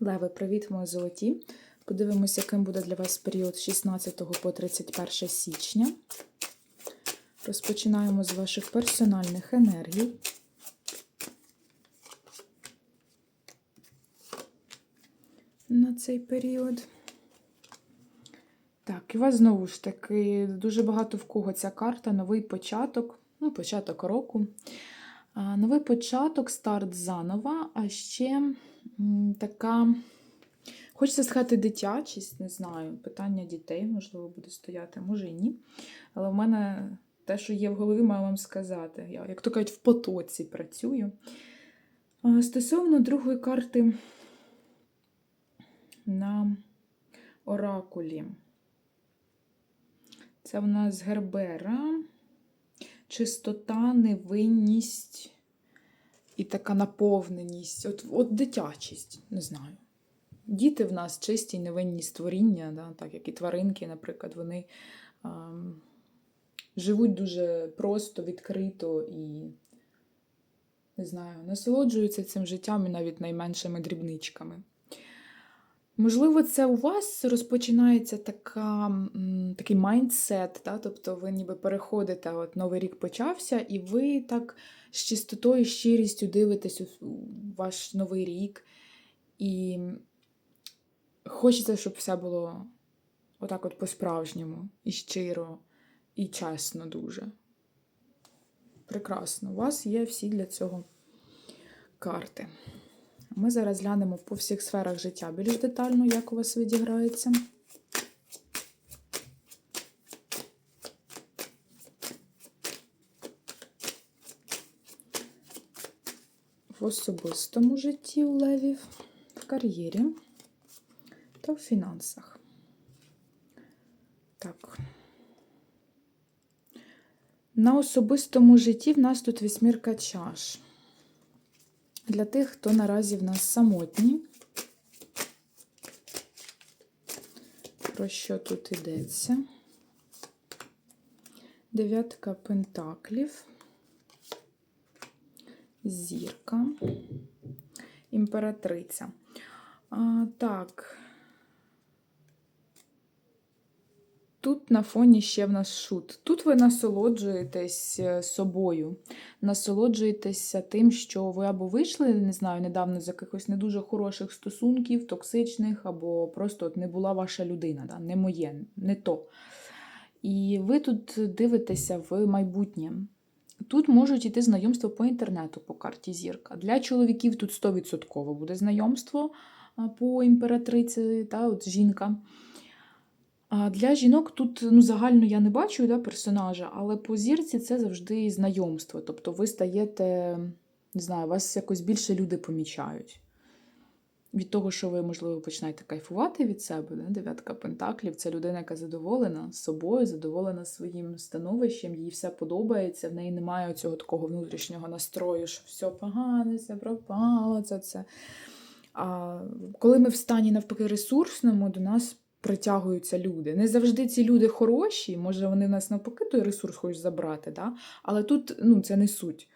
Леви, привіт, мої золоті. Подивимося, яким буде для вас період з 16 по 31 січня. Розпочинаємо з ваших персональних енергій. На цей період. Так, і у вас знову ж таки дуже багато в кого ця карта, новий початок, ну, початок року. Новий початок, старт заново, а ще така, хочеться сказати, дитячість, не знаю, питання дітей, можливо, буде стояти, може і ні. Але в мене те, що є в голові, маю вам сказати. Я, як то кажуть, в потоці працюю. Стосовно другої карти на оракулі. Це в нас Гербера, чистота, невинність і така наповненість. От, от дитячість, не знаю. Діти в нас чисті, невинні створіння, да, так як і тваринки, наприклад, вони а, живуть дуже просто, відкрито і, не знаю, насолоджуються цим життям і навіть найменшими дрібничками. Можливо, це у вас розпочинається така, такий майндсет, да? тобто ви ніби переходите, от новий рік почався, і ви так з чистотою, щирістю дивитесь у ваш новий рік. І хочеться, щоб все було отак от по-справжньому, і щиро, і чесно дуже. Прекрасно. У вас є всі для цього карти. Ми зараз глянемо по всіх сферах життя більш детально, як у вас відіграється. В особистому житті у левів, в кар'єрі та в фінансах. Так. На особистому житті в нас тут вісьмірка чаш. Для тих, хто наразі в нас самотні. Про що тут йдеться? Дев'ятка пентаклів, зірка, імператриця. А, Так. Тут на фоні ще в нас шут. Тут ви насолоджуєтесь е, собою, насолоджуєтеся тим, що ви або вийшли, не знаю, недавно з якихось не дуже хороших стосунків, токсичних, або просто от не була ваша людина, да? не моє, не то. І ви тут дивитеся в майбутнє. Тут можуть йти знайомства по інтернету по карті зірка. Для чоловіків тут 100% буде знайомство по імператриці, та, от жінка. Для жінок тут ну, загально я не бачу да, персонажа, але по зірці це завжди знайомство. Тобто ви стаєте, не знаю, вас якось більше люди помічають. Від того, що ви, можливо, починаєте кайфувати від себе, да? дев'ятка пентаклів це людина, яка задоволена собою, задоволена своїм становищем, їй все подобається, в неї немає цього такого внутрішнього настрою, що все погано, все пропало, це це. А коли ми в стані навпаки ресурсному, до нас притягуються люди. Не завжди ці люди хороші, може вони нас навпаки той ресурс хочуть забрати, да? але тут ну, це не суть.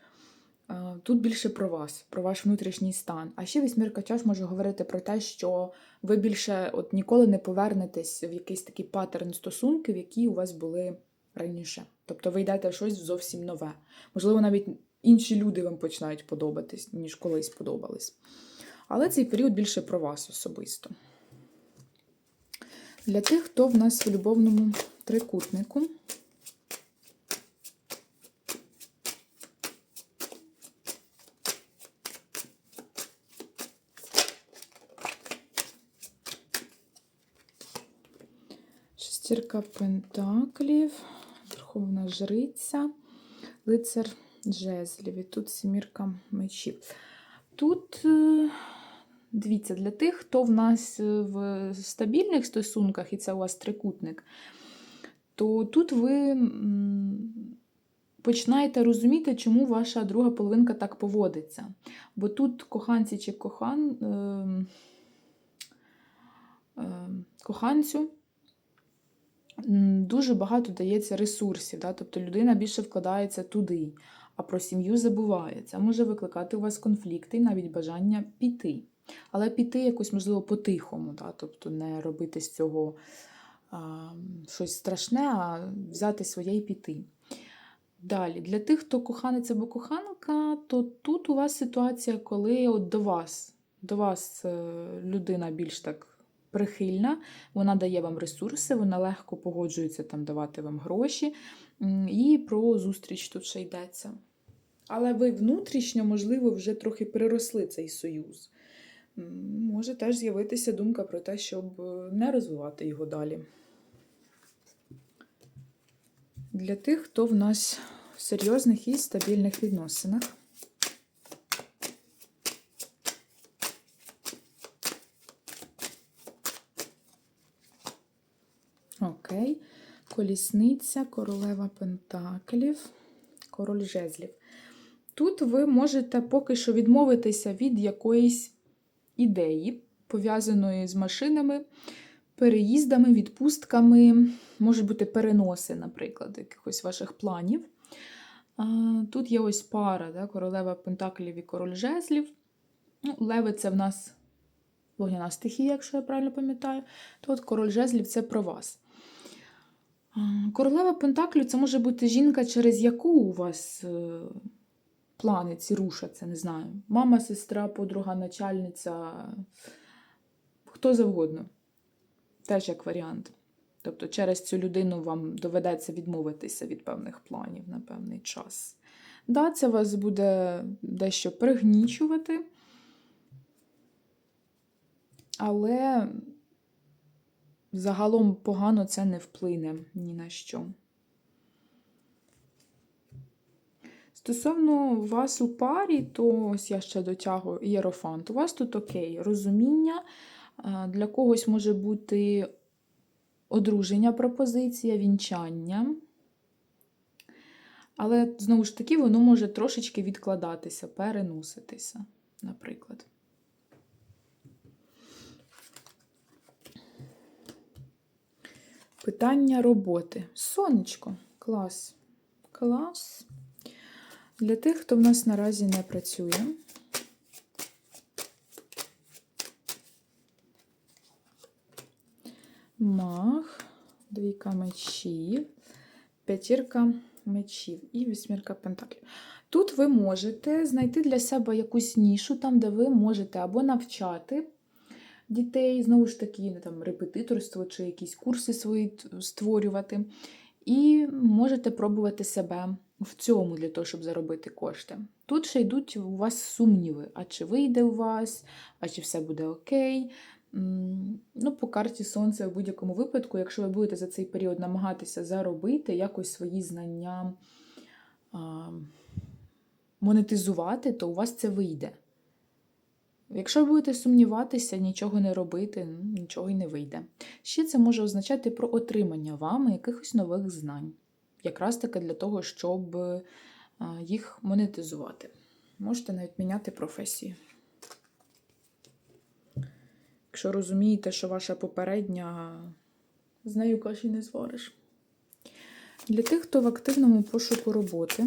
Е, Тут більше про вас, про ваш внутрішній стан. А ще вісьмірка чаш може говорити про те, що ви більше от ніколи не повернетесь в якийсь такий паттерн стосунків, які у вас були раніше. Тобто ви йдете в щось зовсім нове. Можливо, навіть інші люди вам починають подобатись, ніж колись подобались. Але цей період більше про вас особисто. Для тих, хто в нас в любовному трикутнику. Шестірка пентаклів, Верховна Жриця, лицар жезлів. І тут сімірка мечів. Тут, е, дивіться, для тих, хто в нас е, в стабільних стосунках, і це у вас трикутник, то тут ви починаєте розуміти, чому ваша друга половинка так поводиться. Бо тут коханці чи кохан, е, е, коханцю дуже багато дається ресурсів, да? тобто людина більше вкладається туди, а про сім'ю забуває. Це може викликати у вас конфлікти і навіть бажання піти. Але піти якось, можливо, по-тихому, да? тобто не робити з цього а, щось страшне, а взяти своє і піти. Далі, для тих, хто коханець або коханка, то тут у вас ситуація, коли от до вас, до вас е, людина більш так прихильна, вона дає вам ресурси, вона легко погоджується там давати вам гроші. І про зустріч тут ще йдеться. Але ви внутрішньо, можливо, вже трохи переросли цей союз. Може теж з'явитися думка про те, щоб е, не розвивати його далі. Для тих, хто в нас в серйозних і стабільних відносинах. Окей. Колісниця, королева пентаклів, король жезлів. Тут ви можете поки що відмовитися від якоїсь ідеї, пов'язаної з машинами, переїздами, відпустками, може бути переноси, наприклад, якихось ваших планів. Тут є ось пара, да, королева пентаклів і король жезлів. Ну, леви це в нас вогняна стихія, якщо я правильно пам'ятаю. То от король жезлів це про вас. Королева Пентаклю це може бути жінка, через яку у вас е, плани ці рушаться, не знаю. Мама, сестра, подруга, начальниця, хто завгодно. Теж як варіант. Тобто через цю людину вам доведеться відмовитися від певних планів на певний час. Да, це вас буде дещо пригнічувати, але загалом погано це не вплине ні на що. Стосовно вас у парі, то ось я ще дотягую ієрофант. У вас тут окей, розуміння. Для когось може бути одруження, пропозиція, вінчання. Але, знову ж таки, воно може трошечки відкладатися, переноситися, наприклад. Питання роботи. Сонечко. Клас. Клас. Для тих, хто в нас наразі не працює. Мах, двійка мечів, п'ятірка мечів і вісьмірка пентаклів. Тут ви можете знайти для себе якусь нішу, там, де ви можете або навчати дітей, знову ж таки, там, репетиторство чи якісь курси свої створювати. І можете пробувати себе в цьому для того, щоб заробити кошти. Тут ще йдуть у вас сумніви, а чи вийде у вас, а чи все буде окей. Ну, по карті Сонця в будь-якому випадку, якщо ви будете за цей період намагатися заробити якось свої знання а, монетизувати, то у вас це вийде. Якщо ви будете сумніватися, нічого не робити, нічого й не вийде. Ще це може означати про отримання вами якихось нових знань. Якраз таки для того, щоб їх монетизувати. Можете навіть міняти професію. Якщо розумієте, що ваша попередня з нею каші не звариш. Для тих, хто в активному пошуку роботи.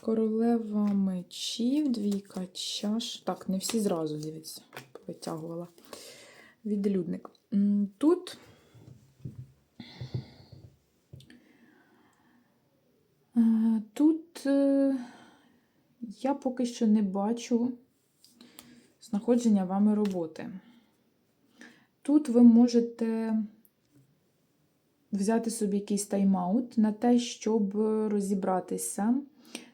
Королева мечів, двійка чаш. Так, не всі зразу, дивіться, витягувала. Відлюдник. Тут Е, Тут е, я поки що не бачу знаходження вами роботи. Тут ви можете взяти собі якийсь тайм-аут на те, щоб розібратися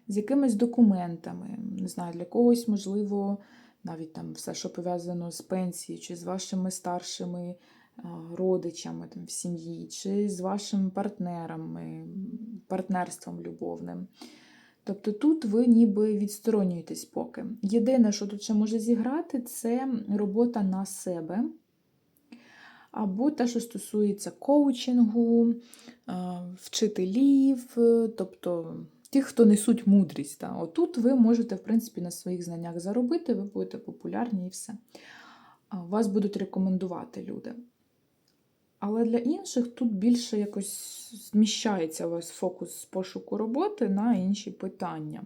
з якимись документами. Не знаю, для когось, можливо, навіть там все, що пов'язано з пенсією, чи з вашими старшими родичами там, в сім'ї, чи з вашими партнерами, партнерством любовним. Тобто тут ви ніби відсторонюєтесь поки. Єдине, що тут ще може зіграти, це робота на себе. Або те, що стосується коучингу, вчителів, е, тобто тих, хто несуть мудрість. Та. Отут ви можете, в принципі, на своїх знаннях заробити, ви будете популярні і все. Вас будуть рекомендувати люди. Але для інших тут більше якось зміщається у вас фокус з пошуку роботи на інші питання.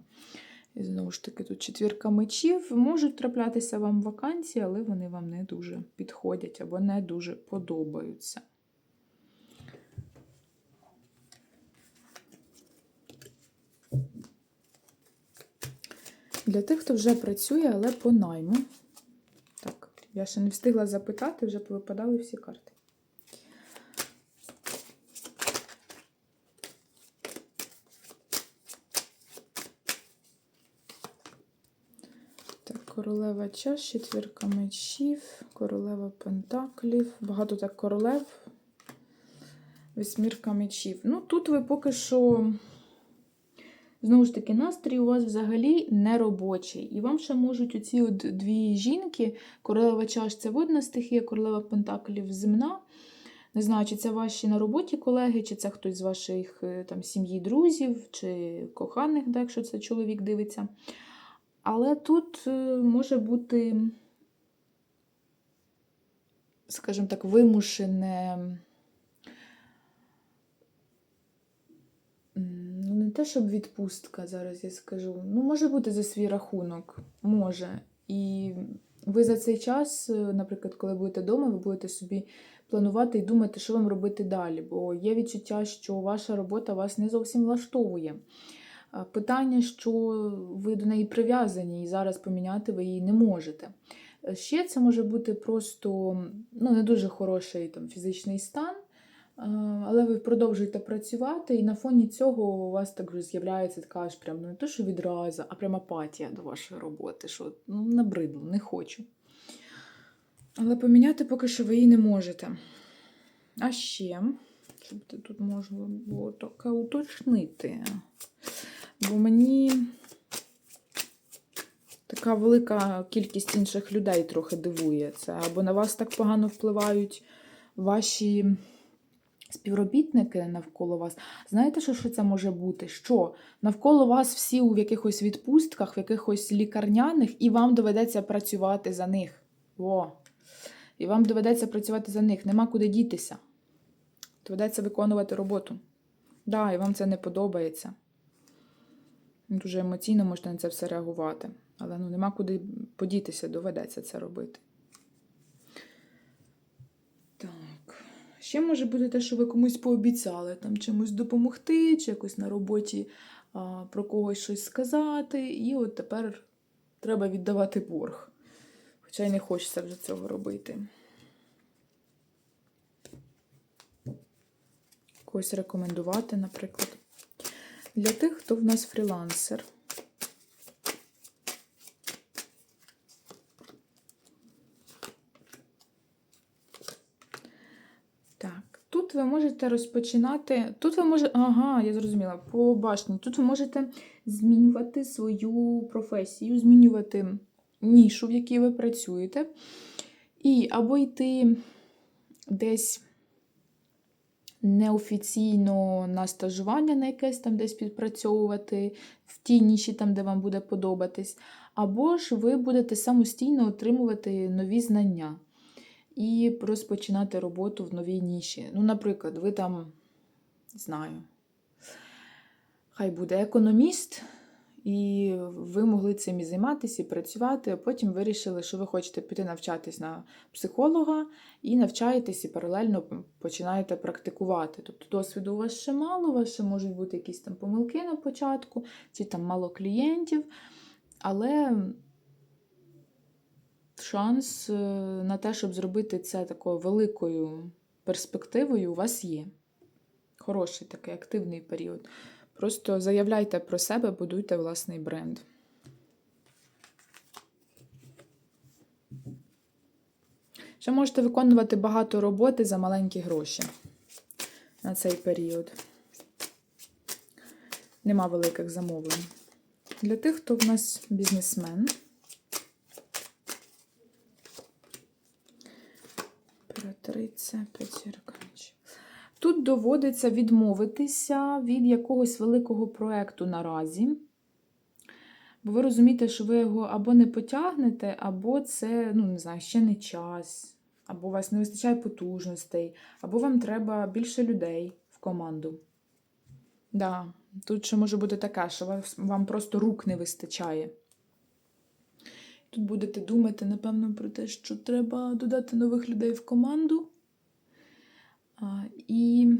І знову ж таки, тут четвірка мечів. Можуть траплятися вам вакансії, але вони вам не дуже підходять або не дуже подобаються. Для тих, хто вже працює, але по найму. Так, я ще не встигла запитати, вже повипадали всі карти. Королева чаш, четвірка мечів, королева пентаклів. Багато так королев. Восьмірка мечів. Ну, тут ви поки що. Знову ж таки, настрій у вас взагалі не робочий. І вам ще можуть оці от дві жінки, королева чаш це водна стихія, королева пентаклів земна. Не знаю, чи це ваші на роботі колеги, чи це хтось з ваших е, там, сім'ї, друзів, чи коханих, да, якщо це чоловік дивиться. Але тут е, може бути, скажімо так, вимушене. м, Ну, не те, щоб відпустка, зараз я скажу. Ну, може бути за свій рахунок. Може. І ви за цей час, е, наприклад, коли будете вдома, ви будете собі планувати і думати, що вам робити далі. Бо є відчуття, що ваша робота вас не зовсім влаштовує. Питання, що ви до неї прив'язані, і зараз поміняти ви її не можете. Е, Ще це може бути просто ну, не дуже хороший там, фізичний стан, але ви продовжуєте працювати, і на фоні цього у вас так вже з'являється така аж прям ну, не то, що відраза, а прям апатія до вашої роботи, що ну, набридло, не хочу. Але поміняти поки що ви її не можете. А ще, щоб тут можна було таке уточнити. Бо мені така велика кількість інших людей трохи дивує. Це або на вас так погано впливають ваші співробітники навколо вас. Знаєте, що, що це може бути? Що навколо вас всі у якихось відпустках, в якихось лікарняних, і вам доведеться працювати за них. Во. І вам доведеться працювати за них. Нема куди дітися. Доведеться виконувати роботу. Да, і вам це не подобається. Дуже емоційно можете на це все реагувати. Але ну, нема куди подітися, доведеться це робити. Так. Ще може бути те, що ви комусь пообіцяли там чимось допомогти, чи якось на роботі а, про когось щось сказати, і от тепер треба віддавати борг. Хоча й не хочеться вже цього робити. Когось рекомендувати, наприклад. Для тих, хто в нас фрілансер. Так, ви можете розпочинати. Тут ви можете. Ага, я зрозуміла, по башні. Тут ви можете змінювати свою професію, змінювати нішу, в якій ви працюєте. І або йти десь неофіційно на стажування на якесь там десь підпрацьовувати в тій ніші, там, де вам буде подобатись, або ж ви будете самостійно отримувати нові знання і розпочинати роботу в новій ніші. Ну, наприклад, ви там, знаю, хай буде економіст, і ви могли цим і займатися, і працювати, а потім вирішили, що ви хочете піти навчатись на психолога і навчаєтесь, і паралельно починаєте практикувати. Тобто досвіду у вас ще мало, у вас ще можуть бути якісь там помилки на початку, чи там мало клієнтів, але шанс е, на те, щоб зробити це такою великою перспективою, у вас є. Хороший такий активний період. Просто заявляйте про себе, будуйте власний бренд. Ще можете виконувати багато роботи за маленькі гроші на цей період. Нема великих замовлень. Для тих, хто в нас бізнесмен. Імператриця, п'ятірка. Тут доводиться відмовитися від якогось великого проєкту наразі. Бо ви розумієте, що ви його або не потягнете, або це, ну, не знаю, ще не час. або у вас не вистачає потужностей, або вам треба більше людей в команду. Да, тут ще може бути таке, що вам просто рук не вистачає. Тут будете думати, напевно, про те, що треба додати нових людей в команду. А, і,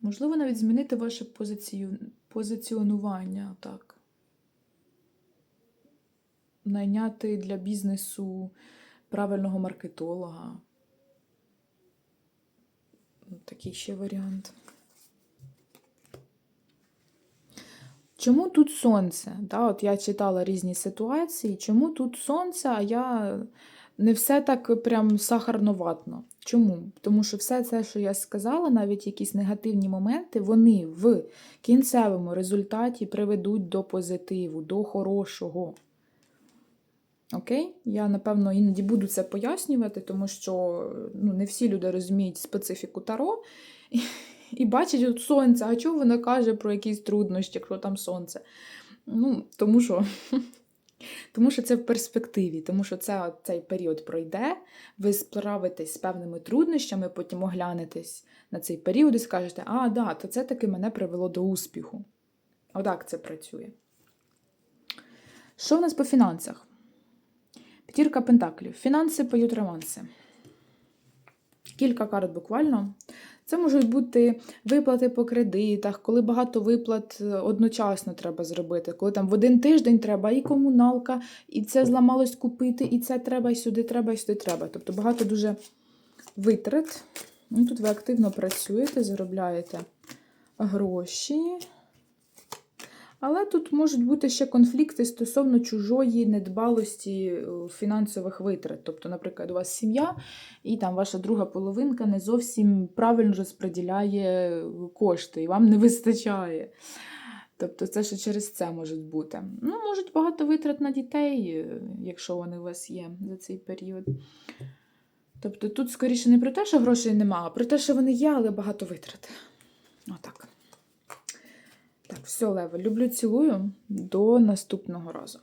можливо, навіть змінити ваше позицію, позиціонування. Так. Найняти для бізнесу правильного маркетолога. Такий ще варіант. Чому тут сонце? Да, от я читала різні ситуації. Чому тут сонце, а я не все так прям сахарноватно. Чому? Тому що все це, що я сказала, навіть якісь негативні моменти, вони в кінцевому результаті приведуть до позитиву, до хорошого. Окей? Я, напевно, іноді буду це пояснювати, тому що ну, не всі люди розуміють специфіку Таро і, бачать от сонце, а чого воно каже про якісь труднощі, якщо там сонце? Ну, тому що. Тому що це в перспективі, тому що це цей період пройде, ви справитесь з певними труднощами, потім оглянетесь на цей період і скажете, а, да, то це таки мене привело до успіху. Отак це працює. Що в нас по фінансах? П'ятірка пентаклів. Фінанси поють романси. Кілька карт буквально. Це можуть бути виплати по кредитах, коли багато виплат е, одночасно треба зробити. Коли там в один тиждень треба і комуналка, і це зламалось купити, і це треба, і сюди треба, і сюди треба. Тобто багато дуже витрат. Ну, Тут ви активно працюєте, заробляєте гроші. Але тут можуть бути ще конфлікти стосовно чужої недбалості е, фінансових витрат. Тобто, наприклад, у вас сім'я, і там ваша друга половинка не зовсім правильно розподіляє кошти, і вам не вистачає. Тобто, це ще через це може бути. Ну, можуть багато витрат на дітей, е, якщо вони у вас є за цей період. Тобто тут скоріше не про те, що грошей немає, а про те, що вони є, але багато витрат. Отак. Так, все, Лева, люблю, цілую. До наступного разу.